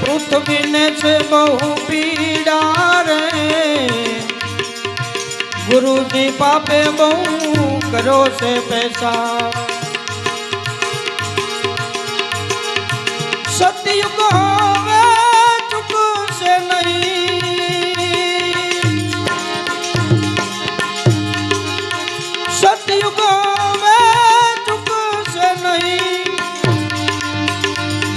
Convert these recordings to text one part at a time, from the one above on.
પૃથ્વીને છે બહુ પીડા રે ગુરુજી પાપે બહુ કરો છે પૈસા.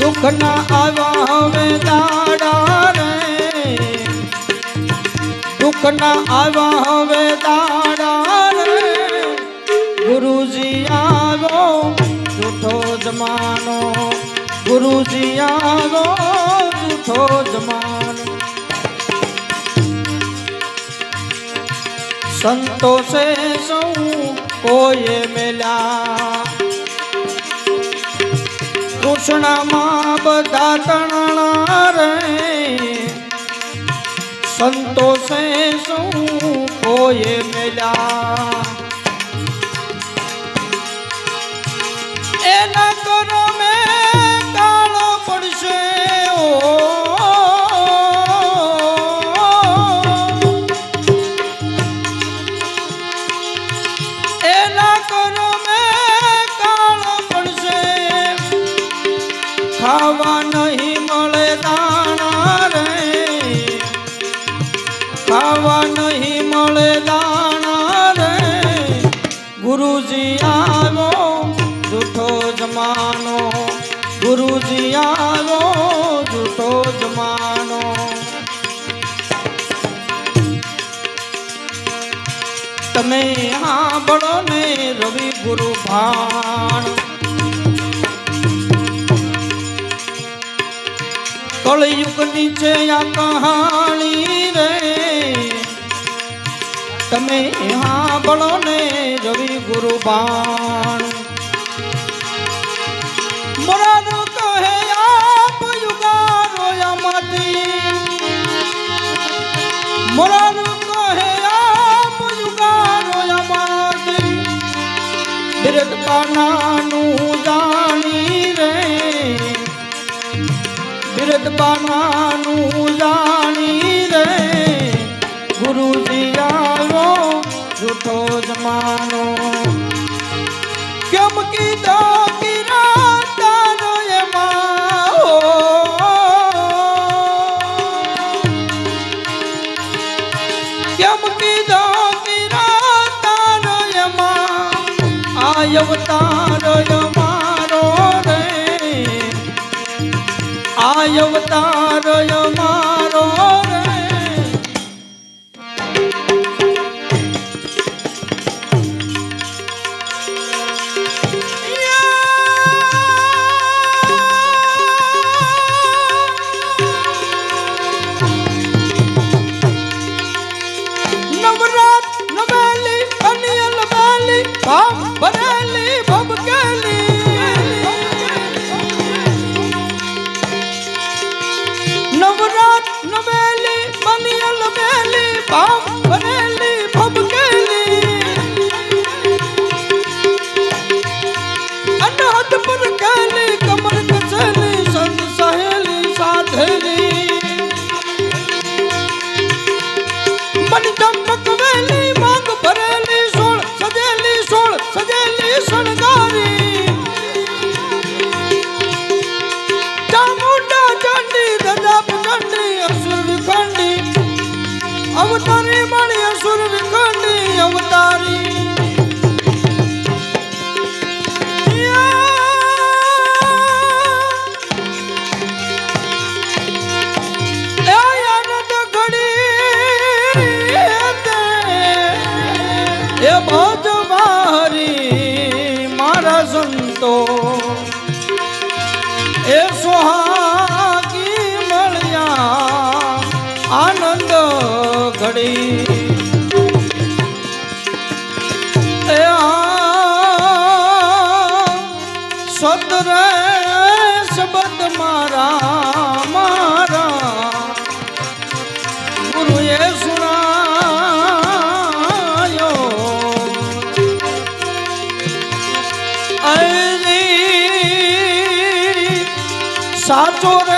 દુઃખના આવ્યા હવે દાડા રે. દુઃખના આવ્યા હવે દાડા રે. ગુરુજી આવો, જૂઠો જમાનો. ગુરુજી આવો, જૂઠો જમાનો. સંતોષે સૌ કોઈએ મેલ્યા. કૃષ્ણમાં બધા તણણા રે સંતોષે શું કોઈએ મેલ્યા ગુરુજી આવો, જૂઠો જમાનો. ગુરુજી આવો, જૂઠો જમાનો. તમે સાંભળો ને રવિ ગુરુ ભાણ. કળયુગ નીચે આ કહાણી રે. તમે સાંભળો ને રવિ ગુરુ બાણ મોરારો કહે, આપ યુગારો યમતી. મોરારો કહે, આપ યુગારો યમતી. બિરદ પાનાનું જાણી રે. બિરદ બાનવાનું જૂઠો જમાનો. કેમ કીધો કિરાતાનો એમાં. કેમ કીધો કિરાતાનો એમાં આ અવતાર રે આ અવતાર மகள் chore.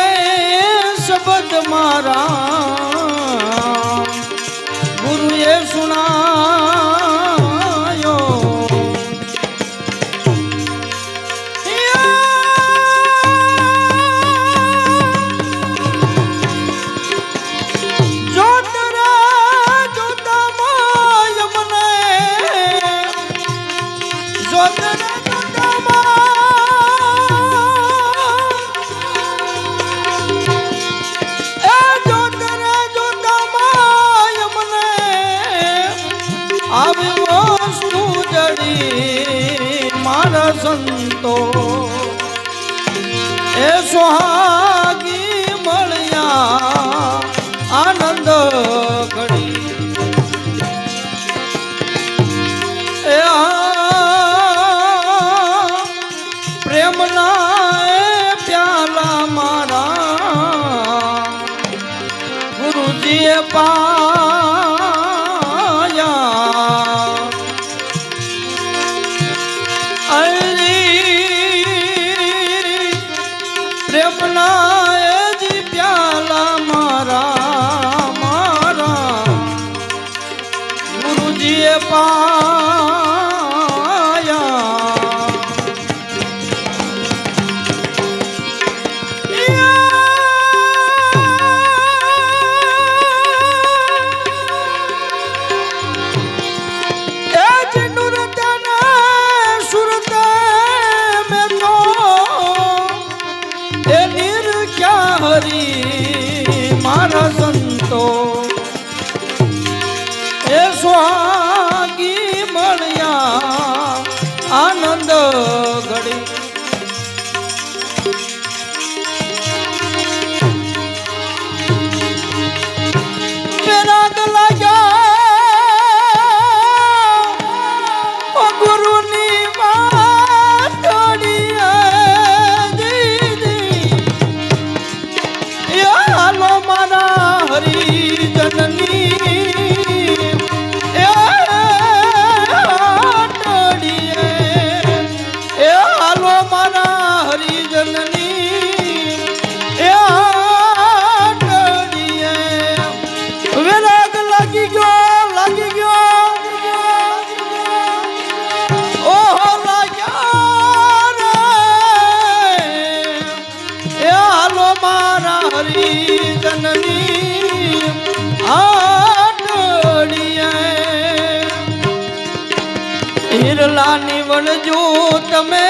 સંતો. એ સોહા 아유. 合体 બ્રેક લાગી ગયો લાગી ગયો. ઓહો રાજા રે. એ હાલો મારા હરી જનની આટડીએ તમે